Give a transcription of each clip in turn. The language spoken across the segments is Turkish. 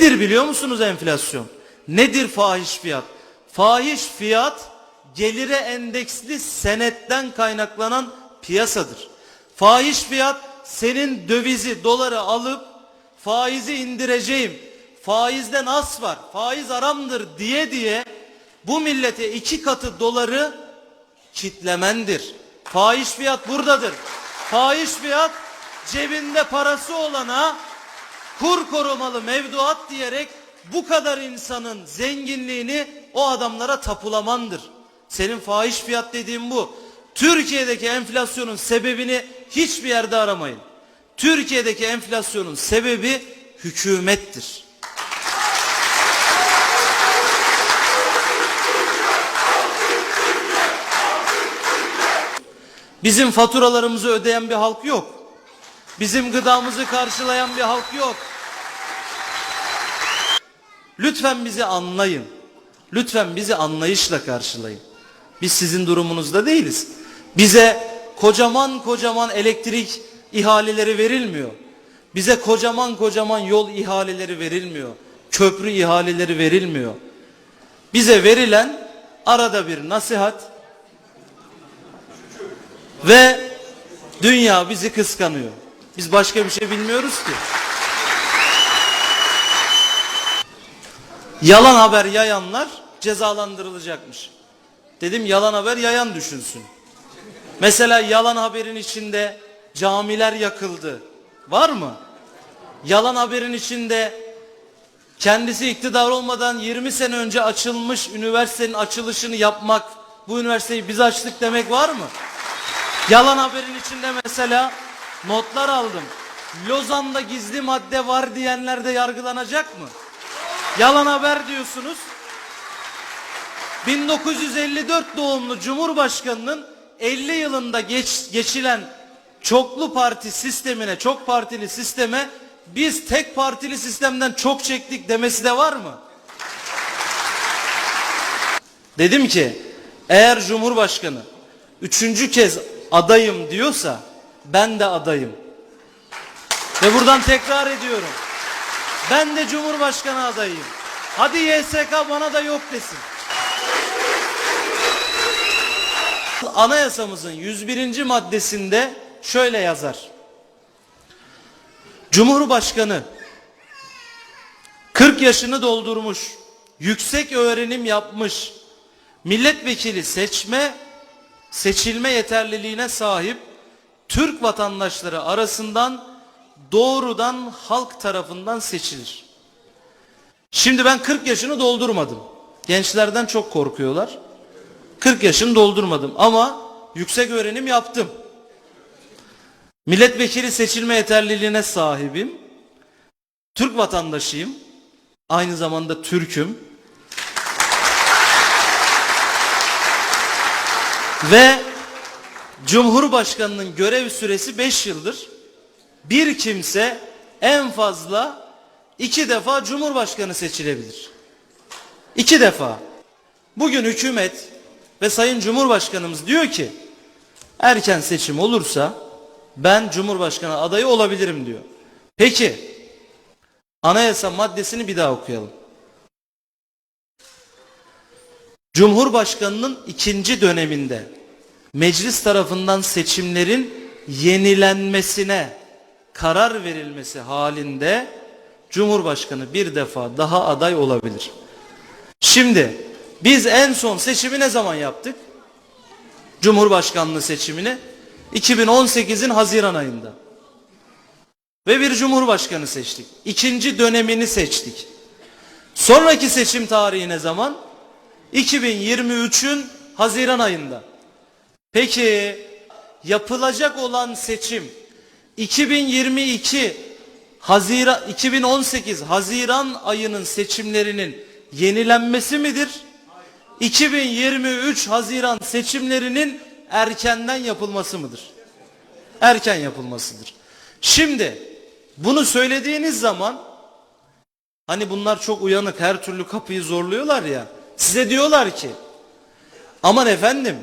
Nedir biliyor musunuz enflasyon? Nedir fahiş fiyat? Fahiş fiyat gelire endeksli senetten kaynaklanan piyasadır. Fahiş fiyat senin dövizi doları alıp faizi indireceğim. Faizden az var. Faiz aramdır diye diye bu millete iki katı doları kitlemendir. Fahiş fiyat buradadır. Fahiş fiyat cebinde parası olana kur korumalı mevduat diyerek bu kadar insanın zenginliğini o adamlara tapulamandır. Senin fahiş fiyat dediğin bu. Türkiye'deki enflasyonun sebebini hiçbir yerde aramayın. Türkiye'deki enflasyonun sebebi hükümettir. Bizim faturalarımızı ödeyen bir halk yok. Bizim gıdamızı karşılayan bir halk yok. Lütfen bizi anlayın. Lütfen bizi anlayışla karşılayın. Biz sizin durumunuzda değiliz. Bize kocaman kocaman elektrik ihaleleri verilmiyor. Bize kocaman kocaman yol ihaleleri verilmiyor. Köprü ihaleleri verilmiyor. Bize verilen arada bir nasihat ve dünya bizi kıskanıyor. Biz başka bir şey bilmiyoruz ki. Yalan haber yayanlar cezalandırılacakmış. Dedim yalan haber yayan düşünsün. Mesela yalan haberin içinde camiler yakıldı. Var mı? Yalan haberin içinde kendisi iktidar olmadan 20 sene önce açılmış üniversitenin açılışını yapmak, bu üniversiteyi biz açtık demek var mı? Yalan haberin içinde mesela notlar aldım. Lozan'da gizli madde var diyenler de yargılanacak mı? Yalan haber diyorsunuz. 1954 doğumlu Cumhurbaşkanının 50 yılında geç, geçilen çoklu parti sistemine, çok partili sisteme biz tek partili sistemden çok çektik demesi de var mı? Dedim ki eğer Cumhurbaşkanı üçüncü kez adayım diyorsa ben de adayım. Ve buradan tekrar ediyorum. Ben de Cumhurbaşkanı adayıyım. Hadi YSK bana da yok desin. Anayasamızın 101. maddesinde şöyle yazar. Cumhurbaşkanı 40 yaşını doldurmuş, yüksek öğrenim yapmış, milletvekili seçme, seçilme yeterliliğine sahip Türk vatandaşları arasından doğrudan halk tarafından seçilir. Şimdi ben 40 yaşını doldurmadım. Gençlerden çok korkuyorlar. 40 yaşını doldurmadım ama yüksek öğrenim yaptım. Milletvekili seçilme yeterliliğine sahibim. Türk vatandaşıyım. Aynı zamanda Türk'üm. Ve Cumhurbaşkanının görev süresi 5 yıldır. Bir kimse en fazla iki defa Cumhurbaşkanı seçilebilir. İki defa. Bugün hükümet ve Sayın Cumhurbaşkanımız diyor ki erken seçim olursa ben Cumhurbaşkanı adayı olabilirim diyor. Peki anayasa maddesini bir daha okuyalım. Cumhurbaşkanının ikinci döneminde meclis tarafından seçimlerin yenilenmesine karar verilmesi halinde Cumhurbaşkanı bir defa daha aday olabilir. Şimdi biz en son seçimi ne zaman yaptık? Cumhurbaşkanlığı seçimini 2018'in Haziran ayında. Ve bir cumhurbaşkanı seçtik. İkinci dönemini seçtik. Sonraki seçim tarihi ne zaman? 2023'ün Haziran ayında. Peki yapılacak olan seçim 2022 Haziran 2018 Haziran ayının seçimlerinin yenilenmesi midir? 2023 Haziran seçimlerinin erkenden yapılması mıdır? Erken yapılmasıdır. Şimdi bunu söylediğiniz zaman hani bunlar çok uyanık her türlü kapıyı zorluyorlar ya size diyorlar ki aman efendim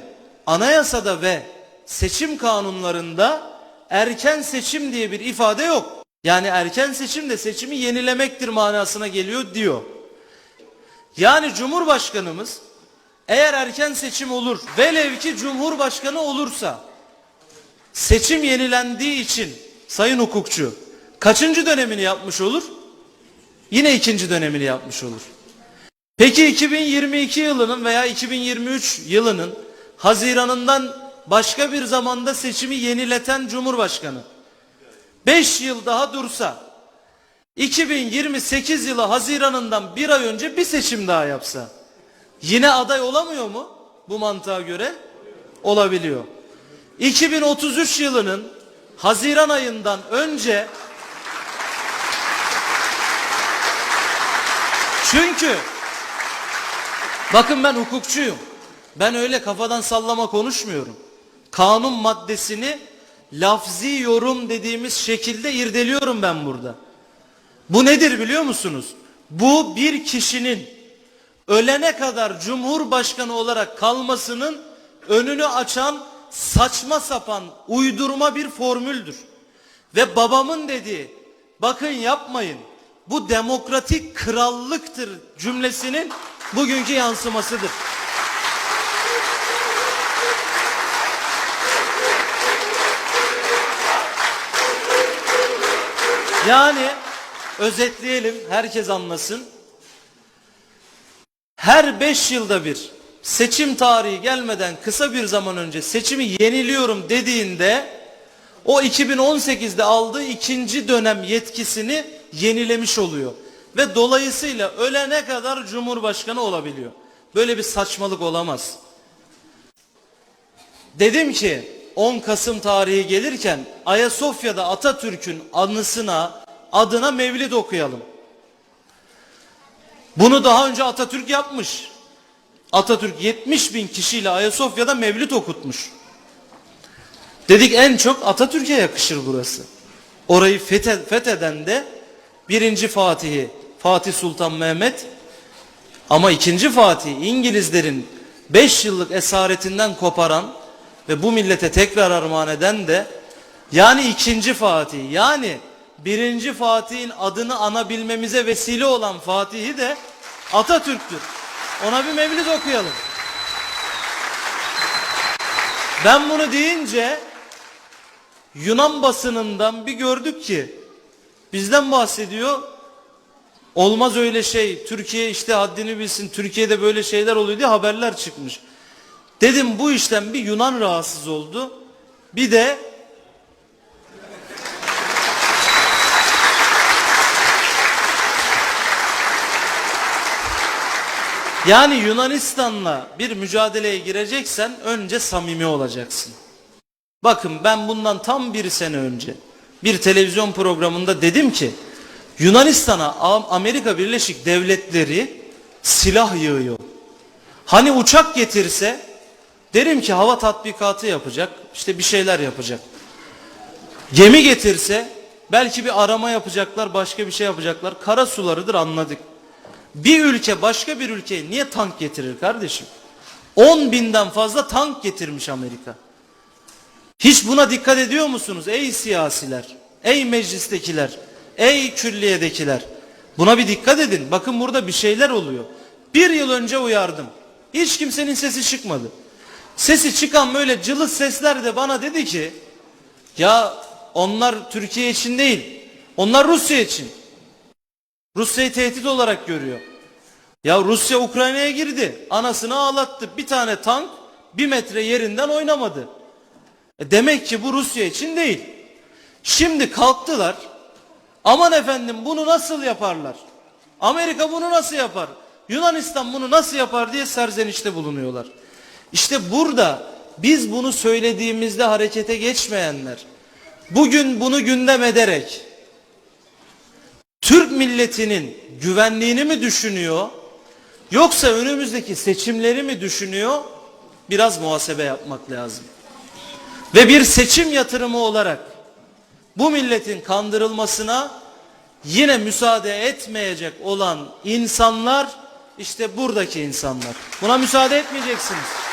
anayasada ve seçim kanunlarında erken seçim diye bir ifade yok. Yani erken seçim de seçimi yenilemektir manasına geliyor diyor. Yani Cumhurbaşkanımız eğer erken seçim olur, velev ki Cumhurbaşkanı olursa seçim yenilendiği için sayın hukukçu kaçıncı dönemini yapmış olur? Yine ikinci dönemini yapmış olur. Peki 2022 yılının veya 2023 yılının Haziran'ından başka bir zamanda seçimi yenileten Cumhurbaşkanı 5 yıl daha dursa 2028 yılı Haziran'ından bir ay önce bir seçim daha yapsa yine aday olamıyor mu bu mantığa göre? Olabiliyor. 2033 yılının Haziran ayından önce çünkü bakın ben hukukçuyum. Ben öyle kafadan sallama konuşmuyorum. Kanun maddesini lafzi yorum dediğimiz şekilde irdeliyorum ben burada. Bu nedir biliyor musunuz? Bu bir kişinin ölene kadar cumhurbaşkanı olarak kalmasının önünü açan saçma sapan uydurma bir formüldür. Ve babamın dediği bakın yapmayın bu demokratik krallıktır cümlesinin bugünkü yansımasıdır. Yani özetleyelim herkes anlasın. Her beş yılda bir seçim tarihi gelmeden kısa bir zaman önce seçimi yeniliyorum dediğinde o 2018'de aldığı ikinci dönem yetkisini yenilemiş oluyor. Ve dolayısıyla ölene kadar cumhurbaşkanı olabiliyor. Böyle bir saçmalık olamaz. Dedim ki 10 Kasım tarihi gelirken Ayasofya'da Atatürk'ün anısına adına mevlid okuyalım. Bunu daha önce Atatürk yapmış. Atatürk 70 bin kişiyle Ayasofya'da mevlid okutmuş. Dedik en çok Atatürk'e yakışır burası. Orayı fethe, fetheden de birinci Fatih'i Fatih Sultan Mehmet ama ikinci Fatih İngilizlerin 5 yıllık esaretinden koparan ve bu millete tekrar armağan eden de yani ikinci Fatih yani birinci Fatih'in adını anabilmemize vesile olan Fatih'i de Atatürk'tür. Ona bir mevlid okuyalım. Ben bunu deyince Yunan basınından bir gördük ki bizden bahsediyor. Olmaz öyle şey. Türkiye işte haddini bilsin. Türkiye'de böyle şeyler oluyor diye haberler çıkmış. Dedim bu işten bir Yunan rahatsız oldu. Bir de Yani Yunanistan'la bir mücadeleye gireceksen önce samimi olacaksın. Bakın ben bundan tam bir sene önce bir televizyon programında dedim ki Yunanistan'a Amerika Birleşik Devletleri silah yığıyor. Hani uçak getirse derim ki hava tatbikatı yapacak işte bir şeyler yapacak. Gemi getirse belki bir arama yapacaklar başka bir şey yapacaklar. Kara sularıdır anladık. Bir ülke başka bir ülkeye niye tank getirir kardeşim? 10 binden fazla tank getirmiş Amerika. Hiç buna dikkat ediyor musunuz ey siyasiler, ey meclistekiler, ey külliyedekiler? Buna bir dikkat edin. Bakın burada bir şeyler oluyor. Bir yıl önce uyardım. Hiç kimsenin sesi çıkmadı. Sesi çıkan böyle cılız sesler de bana dedi ki ya onlar Türkiye için değil. Onlar Rusya için. Rusya'yı tehdit olarak görüyor. Ya Rusya Ukrayna'ya girdi. Anasını ağlattı. Bir tane tank bir metre yerinden oynamadı. E demek ki bu Rusya için değil. Şimdi kalktılar. Aman efendim bunu nasıl yaparlar? Amerika bunu nasıl yapar? Yunanistan bunu nasıl yapar diye serzenişte bulunuyorlar. İşte burada biz bunu söylediğimizde harekete geçmeyenler bugün bunu gündem ederek Türk milletinin güvenliğini mi düşünüyor yoksa önümüzdeki seçimleri mi düşünüyor biraz muhasebe yapmak lazım. Ve bir seçim yatırımı olarak bu milletin kandırılmasına yine müsaade etmeyecek olan insanlar işte buradaki insanlar. Buna müsaade etmeyeceksiniz.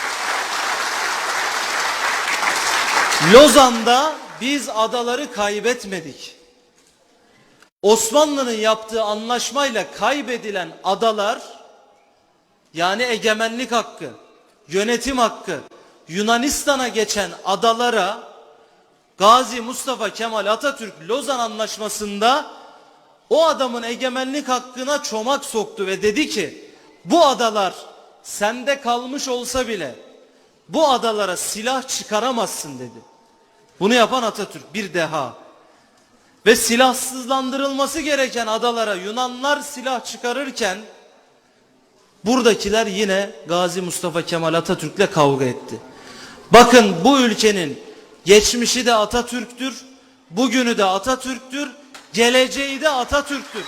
Lozan'da biz adaları kaybetmedik. Osmanlı'nın yaptığı anlaşmayla kaybedilen adalar yani egemenlik hakkı, yönetim hakkı Yunanistan'a geçen adalara Gazi Mustafa Kemal Atatürk Lozan Anlaşması'nda o adamın egemenlik hakkına çomak soktu ve dedi ki bu adalar sende kalmış olsa bile bu adalara silah çıkaramazsın dedi. Bunu yapan Atatürk bir deha. Ve silahsızlandırılması gereken adalara Yunanlar silah çıkarırken buradakiler yine Gazi Mustafa Kemal Atatürk'le kavga etti. Bakın bu ülkenin geçmişi de Atatürk'tür, bugünü de Atatürk'tür, geleceği de Atatürk'tür.